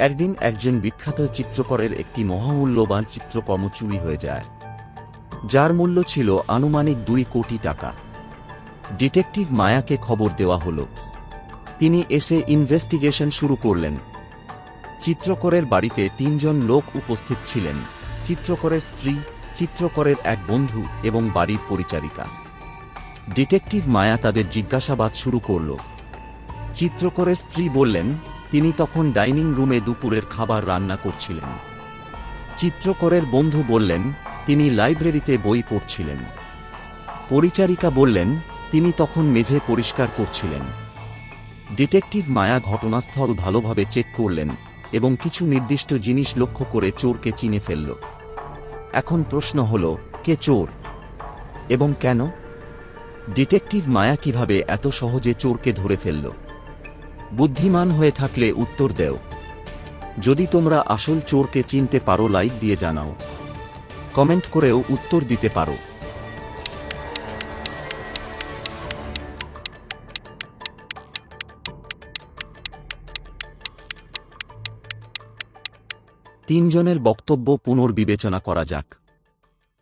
একদিন একজন বিখ্যাত চিত্রকরের একটি মহামূল্যবান চিত্রকর্ম চুরি হয়ে যায়। যার মূল্য ছিল আনুমানিক দুই কোটি টাকা। ডিটেকটিভ মায়াকে খবর দেওয়া হলো। তিনি এসে ইনভেস্টিগেশন শুরু করলেন। চিত্রকরের বাড়িতে তিনজন লোক উপস্থিত ছিলেন। চিত্রকরের স্ত্রী, চিত্রকরের এক বন্ধু এবং বাড়ির পরিচারিকা। ডিটেকটিভ মায়া তাদের জিজ্ঞাসাবাদ শুরু করল। চিত্রকরের স্ত্রী বললেন তিনি তখন ডাইনিং রুমে দুপুরের খাবার রান্না করছিলেন। চিত্রকরের বন্ধু বললেন, তিনি লাইব্রেরিতে বই পড়ছিলেন। পরিচারিকা বললেন, তিনি তখন মেঝে পরিষ্কার করছিলেন। ডিটেকটিভ মায়া ঘটনাস্থল ভালোভাবে চেক করলেন এবং কিছু নির্দিষ্ট জিনিস লক্ষ্য করে চোরকে চিনে ফেলল। এখন প্রশ্ন হল, কে চোর? এবং কেন? ডিটেকটিভ মায়া কীভাবে এত সহজে চোরকে ধরে ফেলল? বুদ্ধিমান হয়ে থাকলে উত্তর দেও। যদি তোমরা আসল চোরকে চিনতে পারো, লাইক দিয়ে জানাও। কমেন্ট করেও উত্তর দিতে পারো। তিনজনের বক্তব্য পুনর্বিবেচনা করা যাক।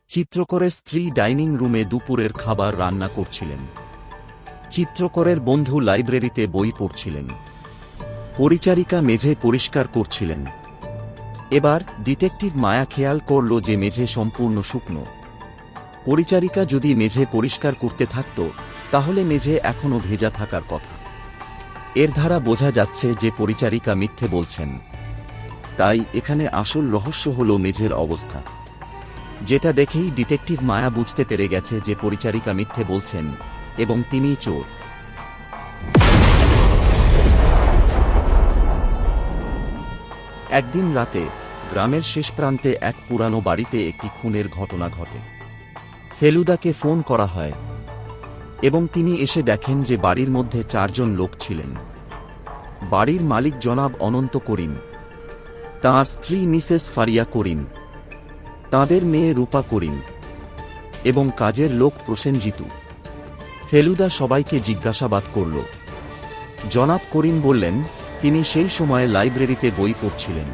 চিত্রকরের স্ত্রী ডাইনিং রুমে দুপুরের খাবার রান্না করছিলেন। চিত্রকরের বন্ধু লাইব্রেরিতে বই পড়ছিলেন। পরিচারিকা মেঝে পরিষ্কার করছিলেন। এবার ডিটেকটিভ মায়া খেয়াল করল যে মেঝে সম্পূর্ণ শুকনো। পরিচারিকা যদি মেঝে পরিষ্কার করতে থাকত, তাহলে মেঝে এখনও ভেজা থাকার কথা। এর ধারা বোঝা যাচ্ছে যে পরিচারিকা মিথ্যে বলছেন। তাই এখানে আসল রহস্য হল মেঝের অবস্থা। যেটা দেখেই ডিটেকটিভ মায়া বুঝতে পেরে গেছে যে পরিচারিকা মিথ্যে বলছেন। এবং তিনিই চোর। একদিন রাতে গ্রামের শেষ প্রান্তে এক পুরানো বাড়িতে একটি খুনের ঘটনা ঘটে। ফেলুদাকে ফোন করা হয় এবং তিনি এসে দেখেন যে বাড়ির মধ্যে চারজন লোক ছিলেন। বাড়ির মালিক জনাব অনন্ত করিম, তাঁর স্ত্রী মিসেস ফারিয়া করিম, তাঁদের মেয়ে রূপা করিম এবং কাজের লোক প্রসেনজিতু ফেলুদা সবাইকে জিজ্ঞাসাবাদ করল। জনাব করিম বললেন, তিনি সেই সময়ে লাইব্রেরিতে বই পড়ছিলেন।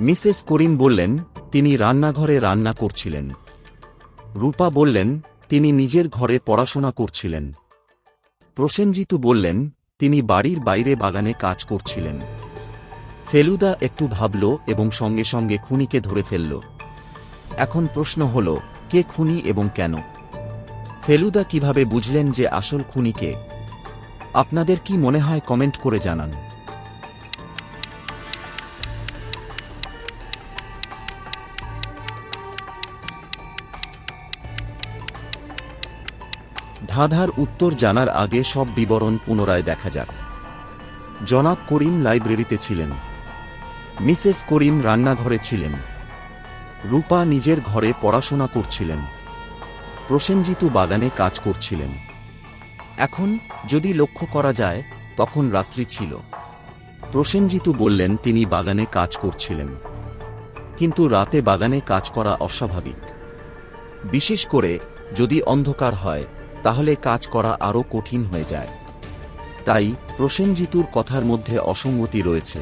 মিসেস করিম বললেন, তিনি রান্নাঘরে রান্না করছিলেন। রূপা বললেন, তিনি নিজের ঘরে পড়াশোনা করছিলেন। প্রসেনজিতু বললেন, তিনি বাড়ির বাইরে বাগানে কাজ করছিলেন। ফেলুদা একটু ভাবল এবং সঙ্গে সঙ্গে খুনিকে ধরে ফেলল। এখন প্রশ্ন হল, কে খুনি এবং কেন? ফেলুদা কীভাবে বুঝলেন যে আসল খুনিকে? আপনাদের কি মনে হয় কমেন্ট করে জানান। ধাঁধার উত্তর জানার আগে সব বিবরণ পুনরায় দেখা যাক। জনাব করিম লাইব্রেরিতে ছিলেন। মিসেস করিম রান্নাঘরে ছিলেন। রূপা নিজের ঘরে পড়াশোনা করছিলেন। প্রসেনজিতু বাগানে কাজ করছিলেন। এখন যদি লক্ষ্য করা যায়, তখন রাত্রি ছিল। প্রসেনজিতু বললেন, তিনি বাগানে কাজ করছিলেন। কিন্তু রাতে বাগানে কাজ করা অস্বাভাবিক। বিশেষ করে যদি অন্ধকার হয়, তাহলে কাজ করা আরও কঠিন হয়ে যায়। তাই প্রসেনজিতুর কথার মধ্যে অসঙ্গতি রয়েছে।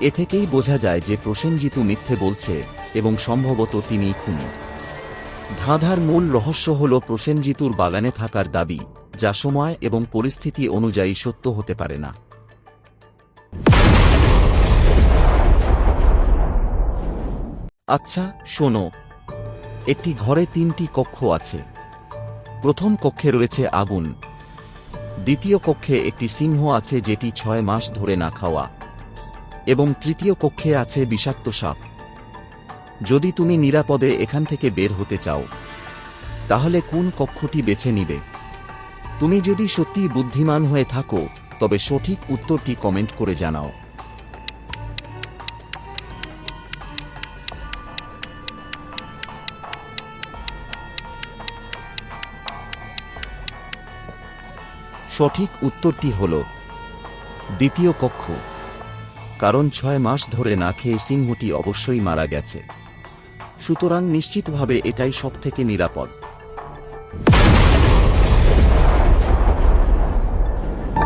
এ থেকেই বোঝা যায় যে প্রসেনজিতু মিথ্যে বলছে এবং সম্ভবত তিনিই খুনি। ধাঁধার মূল রহস্য হল প্রসেনজিতুর বাগানে থাকার দাবি, যা সময় এবং পরিস্থিতি অনুযায়ী সত্য হতে পারে না। আচ্ছা শোনো। একটি ঘরে তিনটি কক্ষ আছে। প্রথম কক্ষে রয়েছে আগুন। দ্বিতীয় কক্ষে একটি সিংহ আছে যেটি ছয় মাস ধরে না খাওয়া। এবং তৃতীয় কক্ষে আছে বিষাক্ত সাপ। যদি তুমি নিরাপদে এখান থেকে বের হতে চাও, তাহলে কোন কক্ষটি বেছে নিবে? তুমি যদি সত্যি বুদ্ধিমান হয়ে থাকো, তবে সঠিক উত্তরটি কমেন্ট করে জানাও। সঠিক উত্তরটি হল দ্বিতীয় কক্ষ, কারণ ছয় মাস ধরে না খেয়ে সিংহটি অবশ্যই মারা গেছে। সুতরাং নিশ্চিতভাবে এটাই সবথেকে নিরাপদ।